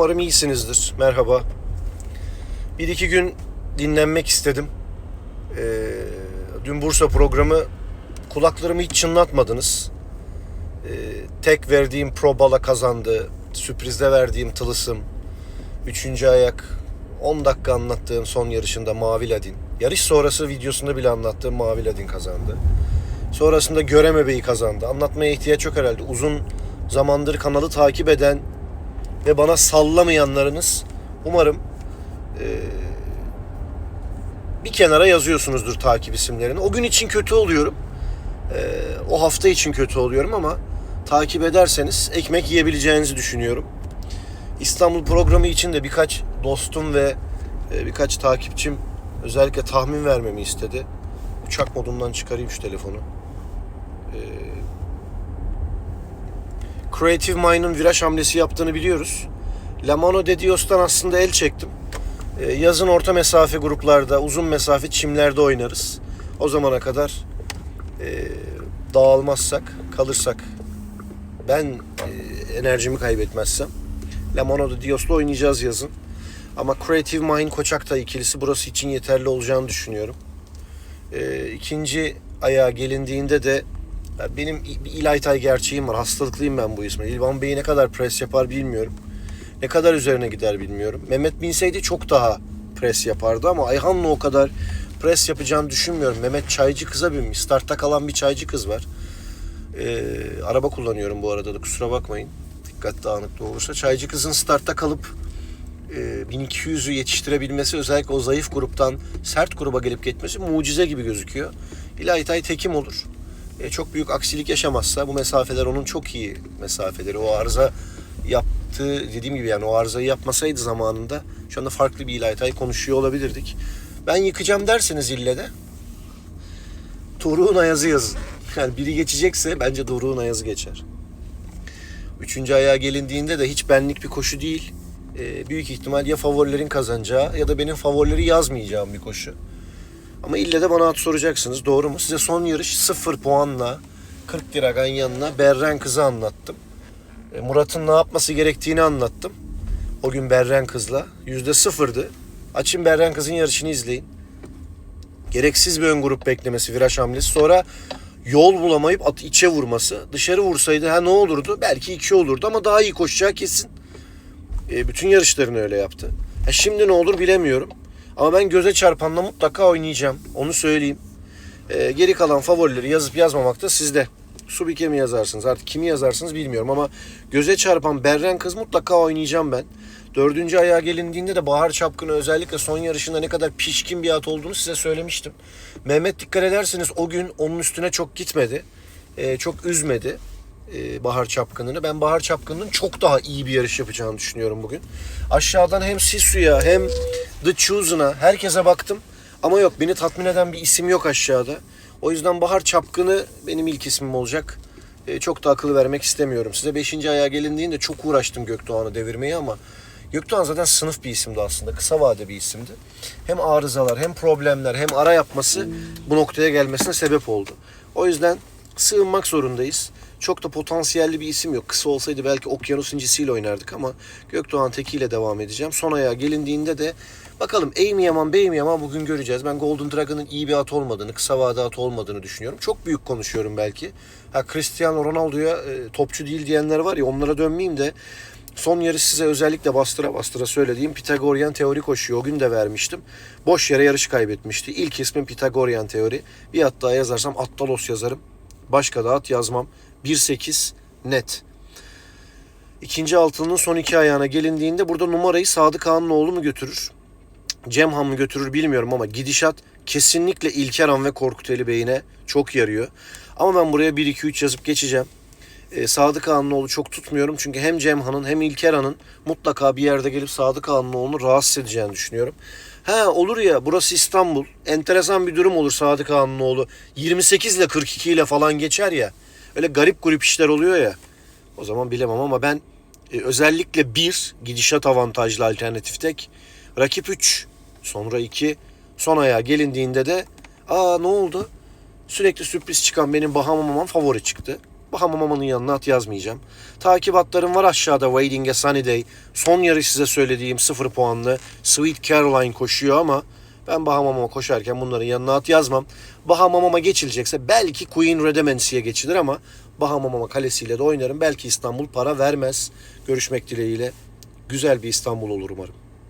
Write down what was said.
Umarım iyisinizdir. Merhaba. Bir iki gün dinlenmek istedim. Ee, dün Bursa programı kulaklarımı hiç çınlatmadınız. Ee, tek verdiğim probala kazandı. Sürprizde verdiğim tılısım. Üçüncü ayak. 10 dakika anlattığım son yarışında Mavi Ladin. Yarış sonrası videosunda bile anlattığım Mavi Ladin kazandı. Sonrasında Göreme Bey'i kazandı. Anlatmaya ihtiyaç yok herhalde. Uzun zamandır kanalı takip eden ve bana sallamayanlarınız umarım e, bir kenara yazıyorsunuzdur takip isimlerini. O gün için kötü oluyorum. E, o hafta için kötü oluyorum ama takip ederseniz ekmek yiyebileceğinizi düşünüyorum. İstanbul programı için de birkaç dostum ve e, birkaç takipçim özellikle tahmin vermemi istedi. Uçak modundan çıkarayım şu telefonu. E, Creative Mind'ın viraj hamlesi yaptığını biliyoruz. La Mano de Dios'tan aslında el çektim. Ee, yazın orta mesafe gruplarda, uzun mesafe çimlerde oynarız. O zamana kadar e, dağılmazsak, kalırsak, ben e, enerjimi kaybetmezsem La Mano de Dios'la oynayacağız yazın. Ama Creative Mind Koçakta ikilisi burası için yeterli olacağını düşünüyorum. E, ikinci ayağa gelindiğinde de benim bir İlaytay gerçeğim var. Hastalıklıyım ben bu isme. İlvan Bey ne kadar pres yapar bilmiyorum. Ne kadar üzerine gider bilmiyorum. Mehmet binseydi çok daha pres yapardı ama Ayhan'la o kadar pres yapacağını düşünmüyorum. Mehmet çaycı kıza binmiş. Startta kalan bir çaycı kız var. Ee, araba kullanıyorum bu arada da kusura bakmayın. Dikkat dağınıklığı olursa. Çaycı kızın startta kalıp e, 1200'ü yetiştirebilmesi özellikle o zayıf gruptan sert gruba gelip geçmesi mucize gibi gözüküyor. İlaytay Tekim olur. E, çok büyük aksilik yaşamazsa bu mesafeler onun çok iyi mesafeleri. O arıza yaptığı dediğim gibi yani o arızayı yapmasaydı zamanında şu anda farklı bir İlaytay konuşuyor olabilirdik. Ben yıkacağım derseniz ille de Doruk'un Ayaz'ı yazın. Yani biri geçecekse bence Doruk'un Ayaz'ı geçer. Üçüncü ayağa gelindiğinde de hiç benlik bir koşu değil. E, büyük ihtimal ya favorilerin kazanacağı ya da benim favorileri yazmayacağım bir koşu. Ama ille de bana at soracaksınız. Doğru mu? Size son yarış 0 puanla 40 lira ganyanla Berren kızı anlattım. E, Murat'ın ne yapması gerektiğini anlattım. O gün Berren kızla. Yüzde sıfırdı. Açın Berren kızın yarışını izleyin. Gereksiz bir ön grup beklemesi, viraj hamlesi. Sonra yol bulamayıp at içe vurması. Dışarı vursaydı ha ne olurdu? Belki iki olurdu ama daha iyi koşacağı kesin. E, bütün yarışlarını öyle yaptı. Ha, şimdi ne olur bilemiyorum. Ama ben göze çarpanla mutlaka oynayacağım. Onu söyleyeyim. Ee, geri kalan favorileri yazıp yazmamak da sizde. Subike mi yazarsınız artık kimi yazarsınız bilmiyorum ama göze çarpan Berren kız mutlaka oynayacağım ben. Dördüncü ayağa gelindiğinde de Bahar Çapkın'ı özellikle son yarışında ne kadar pişkin bir at olduğunu size söylemiştim. Mehmet dikkat ederseniz o gün onun üstüne çok gitmedi. Ee, çok üzmedi e, Bahar Çapkın'ını. Ben Bahar Çapkın'ın çok daha iyi bir yarış yapacağını düşünüyorum bugün. Aşağıdan hem Sisu'ya hem The Chosen'a herkese baktım. Ama yok beni tatmin eden bir isim yok aşağıda. O yüzden Bahar Çapkın'ı benim ilk ismim olacak. E, çok da akıl vermek istemiyorum. Size 5. ayağa gelindiğinde çok uğraştım Gökdoğan'ı devirmeye ama Gökdoğan zaten sınıf bir isimdi aslında. Kısa vade bir isimdi. Hem arızalar hem problemler hem ara yapması bu noktaya gelmesine sebep oldu. O yüzden sığınmak zorundayız. Çok da potansiyelli bir isim yok. Kısa olsaydı belki okyanus incisiyle oynardık ama Gökdoğan Teki ile devam edeceğim. Son ayağa gelindiğinde de bakalım A mi yaman B mi yaman bugün göreceğiz. Ben Golden Dragon'ın iyi bir at olmadığını, kısa vade at olmadığını düşünüyorum. Çok büyük konuşuyorum belki. Ha Cristiano Ronaldo'ya e, topçu değil diyenler var ya onlara dönmeyeyim de Son yarış size özellikle bastıra bastıra söylediğim Pitagoryan teori koşuyor. O gün de vermiştim. Boş yere yarış kaybetmişti. İlk ismim Pitagoryan teori. Bir at yazarsam Attalos yazarım. Başka da at yazmam. 1-8 net. İkinci altının son iki ayağına gelindiğinde burada numarayı Sadık Ağa'nın mu götürür? Cemhan mı götürür bilmiyorum ama gidişat kesinlikle İlker Han ve Korkut Ali Bey'ine çok yarıyor. Ama ben buraya 1-2-3 yazıp geçeceğim. Ee, Sadık Ağa'nın çok tutmuyorum. Çünkü hem Cemhan'ın hem İlker Han'ın mutlaka bir yerde gelip Sadık Ağa'nın rahatsız edeceğini düşünüyorum. Ha olur ya burası İstanbul. Enteresan bir durum olur Sadık Ağa'nın oğlu. 28 ile 42 ile falan geçer ya. Öyle garip grup işler oluyor ya. O zaman bilemem ama ben e, özellikle bir gidişat avantajlı alternatif tek. Rakip 3. Sonra 2. Son ayağa gelindiğinde de aa ne oldu? Sürekli sürpriz çıkan benim Bahamamam favori çıktı. Bahamama'nın yanına at yazmayacağım. Takip atlarım var aşağıda Waiting a Sunny Day. Son yarış size söylediğim 0 puanlı Sweet Caroline koşuyor ama ben Bahamamama koşarken bunların yanına at yazmam. Bahamamama geçilecekse belki Queen Redemency'ye geçilir ama Bahamamama kalesiyle de oynarım. Belki İstanbul para vermez. Görüşmek dileğiyle. Güzel bir İstanbul olur umarım.